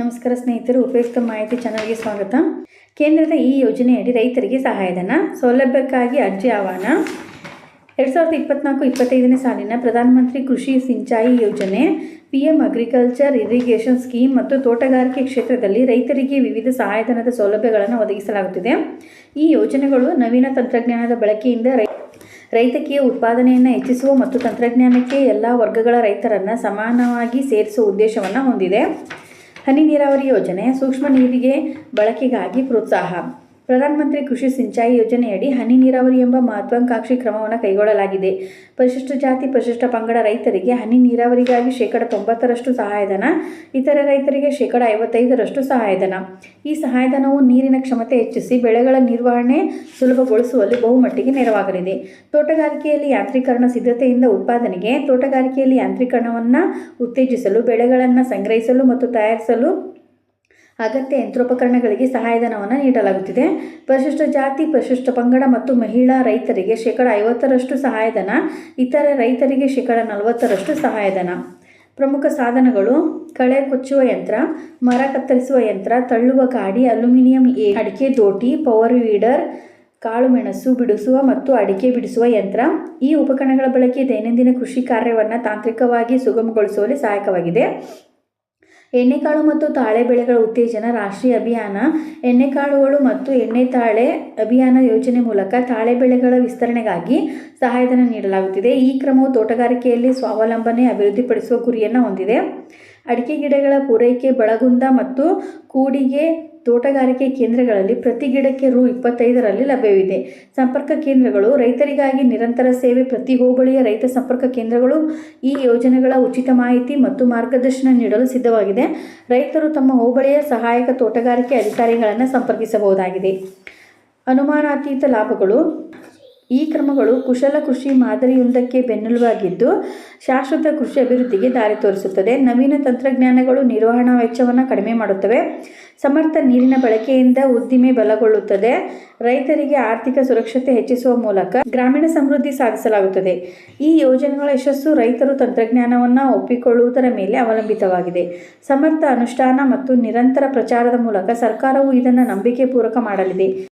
ನಮಸ್ಕಾರ ಸ್ನೇಹಿತರು, ಉಪಯುಕ್ತ ಮಾಹಿತಿ ಚಾನಲ್ಗೆ ಸ್ವಾಗತ. ಕೇಂದ್ರದ ಈ ಯೋಜನೆಯಡಿ ರೈತರಿಗೆ ಸಹಾಯಧನ ಸೌಲಭ್ಯಕ್ಕಾಗಿ ಅರ್ಜಿ ಆಹ್ವಾನ. ಎರಡು ಸಾವಿರದ ಇಪ್ಪತ್ನಾಲ್ಕು ಇಪ್ಪತ್ತೈದನೇ ಸಾಲಿನ ಪ್ರಧಾನಮಂತ್ರಿ ಕೃಷಿ ಸಿಂಚಾಯಿ ಯೋಜನೆ P M agriculture irrigation scheme ಮತ್ತು ತೋಟಗಾರಿಕೆ ಕ್ಷೇತ್ರದಲ್ಲಿ ರೈತರಿಗೆ ವಿವಿಧ ಸಹಾಯಧನದ ಸೌಲಭ್ಯಗಳನ್ನು ಒದಗಿಸಲಾಗುತ್ತಿದೆ. ಈ ಯೋಜನೆಗಳು ನವೀನ ತಂತ್ರಜ್ಞಾನದ ಬಳಕೆಯಿಂದ ರೈ, ರೈತಕೀಯ ಉತ್ಪಾದನೆಯನ್ನು ಹೆಚ್ಚಿಸುವ ಮತ್ತು ತಂತ್ರಜ್ಞಾನಕ್ಕೆ ಎಲ್ಲ ವರ್ಗಗಳ ರೈತರನ್ನು ಸಮಾನವಾಗಿ ಸೇರಿಸುವ ಉದ್ದೇಶವನ್ನು ಹೊಂದಿದೆ. ಹನಿ ನೀರಾವರಿ ಯೋಜನೆ ಸೂಕ್ಷ್ಮ ನೀರಿಗೆ ಬಳಕೆಗಾಗಿ ಪ್ರೋತ್ಸಾಹ. ಪ್ರಧಾನಮಂತ್ರಿ ಕೃಷಿ ಸಿಂಚಾಯಿ ಯೋಜನೆಯಡಿ ಹನಿ ನೀರಾವರಿ ಎಂಬ ಮಹತ್ವಾಕಾಂಕ್ಷಿ ಕ್ರಮವನ್ನು ಕೈಗೊಳ್ಳಲಾಗಿದೆ. ಪರಿಶಿಷ್ಟ ಜಾತಿ, ಪರಿಶಿಷ್ಟ ಪಂಗಡ ರೈತರಿಗೆ ಹನಿ ನೀರಾವರಿಗಾಗಿ ಶೇಕಡ ತೊಂಬತ್ತರಷ್ಟು ಸಹಾಯಧನ, ಇತರೆ ರೈತರಿಗೆ ಶೇಕಡ ಐವತ್ತೈದರಷ್ಟು ಸಹಾಯಧನ. ಈ ಸಹಾಯಧನವು ನೀರಿನ ಕ್ಷಮತೆ ಹೆಚ್ಚಿಸಿ ಬೆಳೆಗಳ ನಿರ್ವಹಣೆ ಸುಲಭಗೊಳಿಸುವಲ್ಲಿ ಬಹುಮಟ್ಟಿಗೆ ನೆರವಾಗಲಿದೆ. ತೋಟಗಾರಿಕೆಯಲ್ಲಿ ಯಾಂತ್ರೀಕರಣ ಸಿದ್ಧತೆಯಿಂದ ಉತ್ಪಾದನೆಗೆ ತೋಟಗಾರಿಕೆಯಲ್ಲಿ ಯಾಂತ್ರೀಕರಣವನ್ನು ಉತ್ತೇಜಿಸಲು, ಬೆಳೆಗಳನ್ನು ಸಂಗ್ರಹಿಸಲು ಮತ್ತು ತಯಾರಿಸಲು ಅಗತ್ಯ ಯಂತ್ರೋಪಕರಣಗಳಿಗೆ ಸಹಾಯಧನವನ್ನು ನೀಡಲಾಗುತ್ತಿದೆ. ಪರಿಶಿಷ್ಟ ಜಾತಿ, ಪರಿಶಿಷ್ಟ ಪಂಗಡ ಮತ್ತು ಮಹಿಳಾ ರೈತರಿಗೆ ಶೇಕಡ ಐವತ್ತರಷ್ಟು ಸಹಾಯಧನ, ಇತರೆ ರೈತರಿಗೆ ಶೇಕಡ ನಲವತ್ತರಷ್ಟು ಸಹಾಯಧನ. ಪ್ರಮುಖ ಸಾಧನಗಳು ಕಳೆ ಕೊಚ್ಚುವ ಯಂತ್ರ, ಮರ ಕತ್ತರಿಸುವ ಯಂತ್ರ, ತಳ್ಳುವ ಗಾಡಿ, ಅಲ್ಯೂಮಿನಿಯಂ ಎ, ಅಡಿಕೆ ದೋಟಿ, ಪವರ್ ವೀಡರ್, ಕಾಳು ಮೆಣಸು ಬಿಡಿಸುವ ಮತ್ತು ಅಡಿಕೆ ಬಿಡಿಸುವ ಯಂತ್ರ. ಈ ಉಪಕರಣಗಳ ಬಳಕೆ ದೈನಂದಿನ ಕೃಷಿ ಕಾರ್ಯವನ್ನು ತಾಂತ್ರಿಕವಾಗಿ ಸುಗಮಗೊಳಿಸುವಲ್ಲಿ ಸಹಾಯಕವಾಗಿದೆ. ಎಣ್ಣೆಕಾಳು ಮತ್ತು ತಾಳೆ ಬೆಳೆಗಳ ಉತ್ತೇಜನ ರಾಷ್ಟ್ರೀಯ ಅಭಿಯಾನ, ಎಣ್ಣೆಕಾಳುಗಳು ಮತ್ತು ಎಣ್ಣೆ ತಾಳೆ ಅಭಿಯಾನ ಯೋಜನೆ ಮೂಲಕ ತಾಳೆ ಬೆಳೆಗಳ ವಿಸ್ತರಣೆಗಾಗಿ ಸಹಾಯಧನ ನೀಡಲಾಗುತ್ತಿದೆ. ಈ ಕ್ರಮವು ತೋಟಗಾರಿಕೆಯಲ್ಲಿ ಸ್ವಾವಲಂಬನೆ ಅಭಿವೃದ್ಧಿಪಡಿಸುವ ಗುರಿಯನ್ನು ಹೊಂದಿದೆ. ಅಡಿಕೆ ಗಿಡಗಳ ಪೂರೈಕೆ, ಬಳಗುಂದ ಮತ್ತು ಕೂಡಿಗೆ ತೋಟಗಾರಿಕೆ ಕೇಂದ್ರಗಳಲ್ಲಿ ಪ್ರತಿ ಗಿಡಕ್ಕೆ ರು ಇಪ್ಪತ್ತೈದರಲ್ಲಿ ಲಭ್ಯವಿದೆ. ಸಂಪರ್ಕ ಕೇಂದ್ರಗಳು, ರೈತರಿಗಾಗಿ ನಿರಂತರ ಸೇವೆ, ಪ್ರತಿ ಹೋಬಳಿಯ ರೈತ ಸಂಪರ್ಕ ಕೇಂದ್ರಗಳು ಈ ಯೋಜನೆಗಳ ಉಚಿತ ಮಾಹಿತಿ ಮತ್ತು ಮಾರ್ಗದರ್ಶನ ನೀಡಲು ಸಿದ್ಧವಾಗಿದೆ. ರೈತರು ತಮ್ಮ ಹೋಬಳಿಯ ಸಹಾಯಕ ತೋಟಗಾರಿಕೆ ಅಧಿಕಾರಿಗಳನ್ನು ಸಂಪರ್ಕಿಸಬಹುದಾಗಿದೆ. ಅನುಮಾನಾತೀತ ಲಾಭಗಳು ಈ ಕ್ರಮಗಳು ಕುಶಲ ಕೃಷಿ ಮಾದರಿಯೊಂದಕ್ಕೆ ಬೆನ್ನೆಲುಬಾಗಿದ್ದು ಶಾಶ್ವತ ಕೃಷಿ ಅಭಿವೃದ್ಧಿಗೆ ದಾರಿ ತೋರಿಸುತ್ತದೆ. ನವೀನ ತಂತ್ರಜ್ಞಾನಗಳು ನಿರ್ವಹಣಾ ವೆಚ್ಚವನ್ನು ಕಡಿಮೆ ಮಾಡುತ್ತವೆ. ಸಮರ್ಥ ನೀರಿನ ಬಳಕೆಯಿಂದ ಉದ್ದಿಮೆ ಬಲಗೊಳ್ಳುತ್ತದೆ. ರೈತರಿಗೆ ಆರ್ಥಿಕ ಸುರಕ್ಷತೆ ಹೆಚ್ಚಿಸುವ ಮೂಲಕ ಗ್ರಾಮೀಣ ಸಮೃದ್ಧಿ ಸಾಧಿಸಲಾಗುತ್ತದೆ. ಈ ಯೋಜನೆಗಳ ಯಶಸ್ಸು ರೈತರು ತಂತ್ರಜ್ಞಾನವನ್ನು ಒಪ್ಪಿಕೊಳ್ಳುವುದರ ಮೇಲೆ ಅವಲಂಬಿತವಾಗಿದೆ. ಸಮರ್ಥ ಅನುಷ್ಠಾನ ಮತ್ತು ನಿರಂತರ ಪ್ರಚಾರದ ಮೂಲಕ ಸರ್ಕಾರವು ಇದನ್ನು ನಂಬಿಕೆ ಪೂರಕ ಮಾಡಲಿದೆ.